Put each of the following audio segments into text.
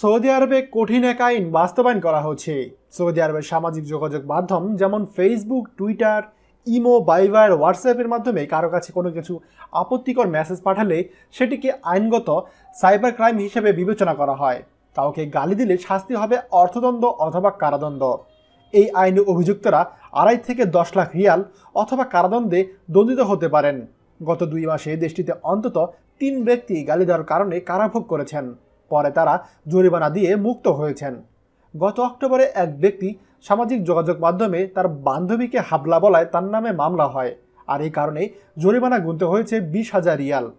Saudi আরবে কঠিন এক আইন বাস্তবায়ন করা হচ্ছে। সৌদি আরবের সামাজিক যোগাযোগ মাধ্যম যেমন ফেসবুক টুইটার ইমো বাইবার হোয়াটসঅ্যাপের মাধ্যমে কারও কাছে কোনো কিছু আপত্তিকর মেসেজ পাঠালে সেটিকে আইনগত সাইবার ক্রাইম হিসেবে বিবেচনা করা হয়। কাউকে গালি দিলে শাস্তি হবে অর্থদণ্ড অথবা কারাদণ্ড। এই আইনে অভিযুক্তরা আড়াই থেকে দশ লাখ রিয়াল অথবা কারাদণ্ডে দণ্ডিত হতে পারেন। গত দুই মাসে দেশটিতে অন্তত তিন ব্যক্তি গালি দেওয়ার কারণে কারাভোগ করেছেন। পরে তারা জরিমানা দিয়ে মুক্ত হয়েছেন। গত অক্টোবরে এক ব্যক্তি সামাজিক যোগাযোগ মাধ্যমে তার বান্ধবীকে হাবলা বলায় তার নামে মামলা হয়। আর এই কারণে জরিমানা গুনতে হয়েছে বিশ হাজার রিয়াল।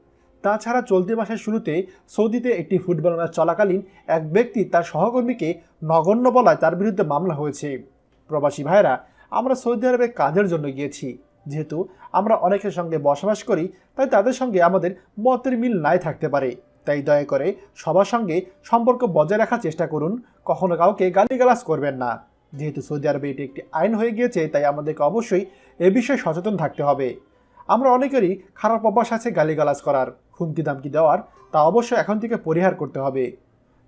তাছাড়া চলতি মাসের শুরুতে সৌদিতে একটি ফুটবল ম্যাচ চলাকালীন এক ব্যক্তি তার সহকর্মীকে নগণ্য বলায় তার বিরুদ্ধে মামলা হয়েছে। প্রবাসী ভাইরা আমরা সৌদি আরবে কাজের জন্য গিয়েছি। যেহেতু আমরা অনেকের সঙ্গে বসবাস করি, তাই তাদের সঙ্গে আমাদের মতের মিল নাই থাকতে পারে। তাই দয়া করে সবার সঙ্গে সম্পর্ক বজায় রাখার চেষ্টা করুন। কখনো কাউকে গালিগালাজ করবেন না। যেহেতু সৌদি আরবে এটি একটি আইন হয়ে গিয়েছে, তাই আমাদেরকে অবশ্যই এ বিষয়ে সচেতন থাকতে হবে। আমরা অনেকেরই খারাপ অভ্যাস আছে গালিগালাজ করার। হুমকি দামকি দেওয়ার, তা অবশ্যই এখন থেকে পরিহার করতে হবে।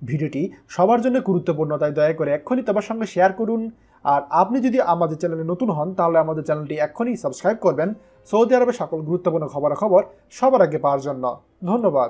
ভিডিওটি সবার জন্য গুরুত্বপূর্ণ, তাই দয়া করে এক্ষুনি তোমার সঙ্গে শেয়ার করুন। আর আপনি যদি আমাদের চ্যানেলে নতুন হন, তাহলে আমাদের চ্যানেলটি এক্ষুনি সাবস্ক্রাইব করবেন। সৌদি আরবের সকল গুরুত্বপূর্ণ খবরাখবর সবার আগে পাওয়ার জন্য। ধন্যবাদ।